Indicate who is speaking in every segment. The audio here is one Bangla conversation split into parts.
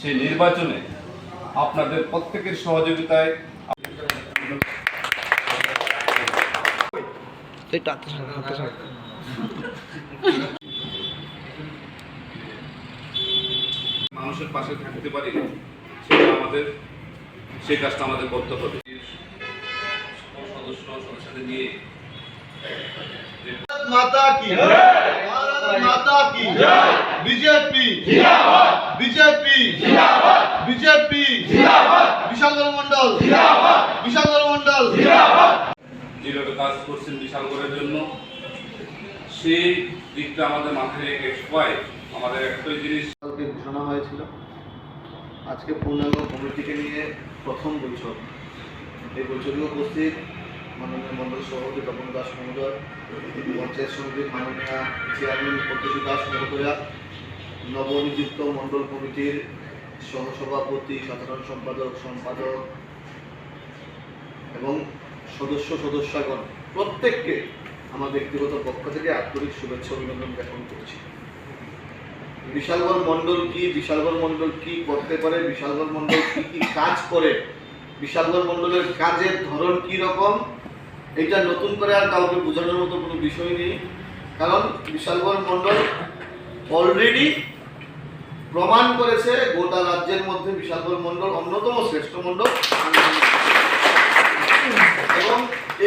Speaker 1: সেই নির্বাচনে আপনাদের প্রত্যেকের সহযোগিতায়। মানুষের পাশে থাকতে পারি সেটা আমাদের সেই কাজটা আমাদের করতে হবে। সদস্য সদস্যদের নিয়ে।
Speaker 2: माता की भारत माता की BJP BJP BJP Bishalgarh Mandal Bishalgarh Mandal
Speaker 1: যেভাবে কাজ করছেন বিশালগড়ের জন্য সেই দিকটা আমাদের মাথায় রেখে সবাই আমাদের একটাই জিনিস
Speaker 2: কালকে ঘোষণা হয়েছিল আজকে পূর্ণাঙ্গ কমিটিকে নিয়ে প্রথম বৈঠক এই বৈঠকে উপস্থিত মাননীয় মন্ডল সভাপতি তপন দাস মহোদয়, পঞ্চায়েত সমিতির মাননীয় চেয়ারম্যান প্রত্যেকী দাস মহোদয়া, নবনিযুক্ত মন্ডল কমিটির সহসভাপতি, সাধারণ সম্পাদক সম্পাদক এবং সদস্য সদস্যগণ, প্রত্যেককে আমার ব্যক্তিগত পক্ষ থেকে আন্তরিক শুভেচ্ছা অভিনন্দন জ্ঞাপন করছি। বিশালগড় মন্ডল কি, বিশালগড় মন্ডল কি করতে পারে, বিশালগড় মন্ডল কি কি কাজ করে, বিশালগড় মন্ডলের কাজের ধরন কি রকম এটা নতুন করে আর কাউকে বোঝানোর মতো কোনো বিষয় নেই। কারণ বিশালগড় মন্ডল অলরেডি প্রমাণ করেছে গোটা রাজ্যের মধ্যে বিশালগড় মন্ডল অন্যতম শ্রেষ্ঠ মন্ডল এবং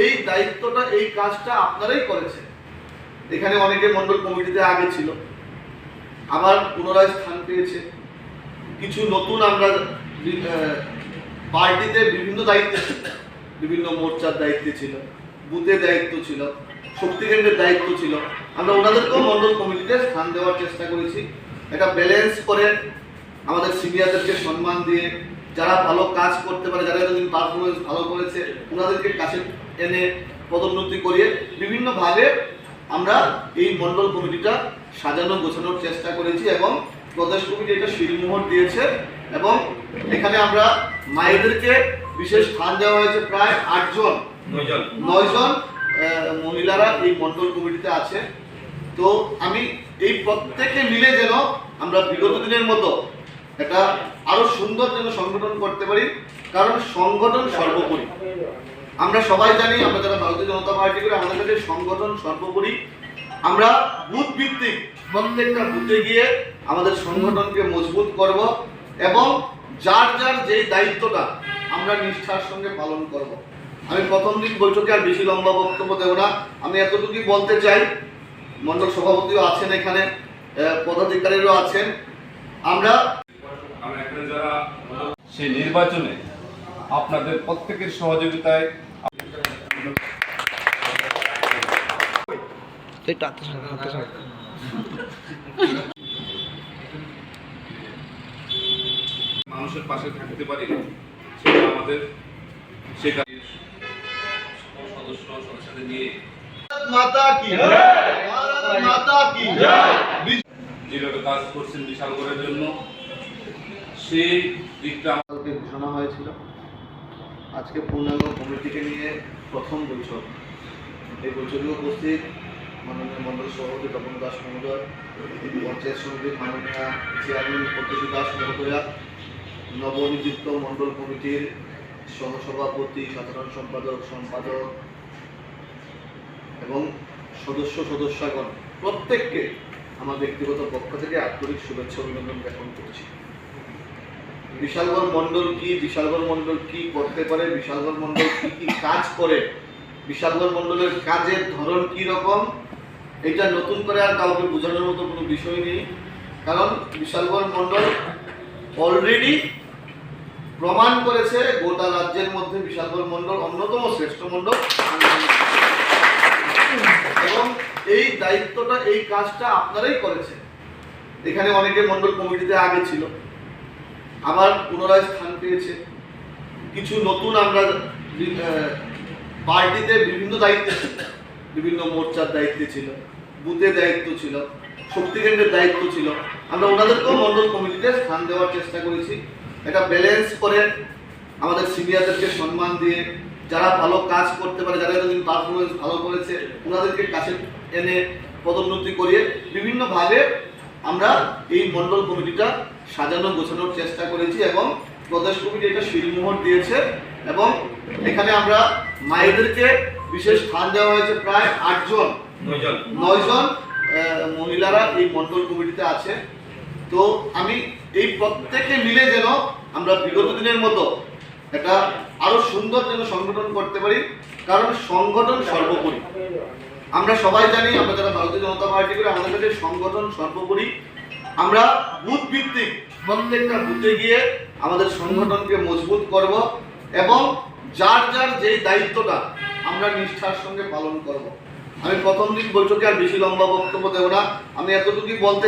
Speaker 2: এই দায়িত্বটা, এই কাজটা আপনারাই করেছে এখানে অনেকে মন্ডল কমিটিতে আগে ছিল। আবার পুনরায় স্থান পেয়েছে। কিছু নতুন আমরা পার্টিতে বিভিন্ন দায়িত্বে বিভিন্ন মোর্চার দায়িত্বে ছিল। বুথে দায়িত্ব ছিল, শক্তিকেন্দ্রের দায়িত্ব ছিল। আমরা ওনাদেরকেও মন্ডল কমিটিতে স্থান দেওয়ার চেষ্টা করেছি। এটা ব্যালেন্স করে আমাদের সিনিয়রদেরকে সম্মান দিয়ে যারা ভালো কাজ করতে পারে, যারা এতদিন পারফরমেন্স ভালো করেছে, ওনাদেরকে কাছে এনে পদোন্নতি করিয়ে বিভিন্নভাবে আমরা এই মন্ডল কমিটিটা সাজানো, গোছানোর চেষ্টা করেছি এবং প্রদেশ কমিটি এটা শিলমোহর দিয়েছে এবং এখানে আমরা মায়েদেরকে বিশেষ স্থান দেওয়া হয়েছে প্রায় আটজন। নয়জন। মহিলারা এই মন্ডল কমিটিতে আছে। তো আমি এই প্রত্যেকে মিলে যেন আমরা বিগত দিনের মতো একটা আরও সুন্দর যেন সংগঠন করতে পারি, কারণ সংগঠন সর্বোপরি। আমরা সবাই জানি, আমরা যারা ভারতীয় জনতা পার্টি করে, আমাদের কাছে সংগঠন সর্বোপরি। আমরা বুথ ভিত্তিক প্রত্যেকটা বুথে গিয়ে আমাদের সংগঠনকে মজবুত করব এবং যার যার যেই দায়িত্বটা আমরা নিষ্ঠার সঙ্গে পালন করব। আমি প্রথম দিন বৈঠকে আর বেশি লম্বা বক্তব্য দেব না আমি এতটুকুই বলতে চাই মন্ডল সভাপতিও আছেন এখানে পদাধিকারীরাও আছেন আমরা
Speaker 1: সেই নির্বাচনে আপনাদের প্রত্যেকের সহযোগিতায়। মানুষের পাশে থাকতে পারি সেটা আমাদের সদস্য সদস্যদের নিয়ে
Speaker 2: মাতা কি? ভারত মাতা কি?
Speaker 1: যেভাবে কাজ করছেন বিশালগড়ের জন্য সেই দিকটা
Speaker 2: কালকে ঘোষণা হয়েছিল। আজকে পূর্ণাঙ্গ কমিটিকে নিয়ে প্রথম বৈঠক। এই বৈঠকে উপস্থিত মাননীয় মন্ডল সভাপতি তপন দাস মহোদয় পঞ্চায়েত সমিতির মাননীয় চেয়ারম্যান প্রত্যেকী দাস মহোদয়া নবনিযুক্ত মন্ডল কমিটির সহসভাপতি সাধারণ সম্পাদক সম্পাদক এবং সদস্য সদস্যগণ, প্রত্যেককে আমার ব্যক্তিগত পক্ষ থেকে আন্তরিক শুভেচ্ছা অভিনন্দন জ্ঞাপন করছি। বিশালগড় মন্ডল কি, বিশালগড় মন্ডল কি করতে পারে, বিশালগড় মন্ডল কি কি কাজ করে, বিশালগড় মন্ডলের কাজের ধরন কি রকম এটা নতুন করে আর কাউকে বোঝানোর মতো কোনো বিষয় নেই। কারণ বিশালগড় মন্ডল অলরেডি প্রমাণ করেছে গোটা রাজ্যের মধ্যে বিশালগড় মন্ডল অন্যতম শ্রেষ্ঠ মন্ডল এবং এই দায়িত্বটা, এই কাজটা আপনারাই করেছেন। এখানে অনেকে মন্ডল কমিটিতে আগে ছিল। আবার পুনরায় স্থান পেয়েছে। কিছু নতুন আমরা পার্টিতে বিভিন্ন দায়িত্বে ছিল। বিভিন্ন মোর্চার দায়িত্বে ছিল, বুথে দায়িত্ব ছিল, শক্তিকেন্দ্রের দায়িত্ব ছিল। আমরা ওনাদেরকেও মন্ডল কমিটিতে স্থান দেওয়ার চেষ্টা করেছি। এটা ব্যালেন্স করে আমাদের সিনিয়রদেরকে সম্মান দিয়ে যারা ভালো কাজ করতে পারে যারা এতদিন পারফরমেন্স ভালো করেছে ওনাদেরকে কাছে এনে পদোন্নতি করিয়ে বিভিন্নভাবে আমরা এই মন্ডল কমিটিটা সাজানো গোছানোর চেষ্টা করেছি এবং প্রদেশ কমিটি একটা শিলমোহর দিয়েছে এবং এখানে আমরা মায়েদেরকে বিশেষ স্থান দেওয়া হয়েছে প্রায় আটজন। নয়জন। মহিলারা এই মন্ডল কমিটিতে আছে। তো আমি এই প্রত্যেকে মিলে যেন আমরা বিগত দিনের মতো একটা আরও সুন্দর যেন সংগঠন করতে পারি, কারণ সংগঠন সর্বোপরি। আমরা সবাই জানি, আমরা যারা ভারতীয় জনতা পার্টি করে, আমাদের কাছে সংগঠন সর্বোপরি। আমরা বুথ ভিত্তিক প্রত্যেকটা বুথে গিয়ে আমাদের সংগঠনকে মজবুত করব এবং যার যার যেই দায়িত্বটা আমরা নিষ্ঠার সঙ্গে পালন করব। আমি প্রথম দিন বৈঠকে আর বেশি লম্বা বক্তব্য দেব না। আমি এতটুকুই বলতে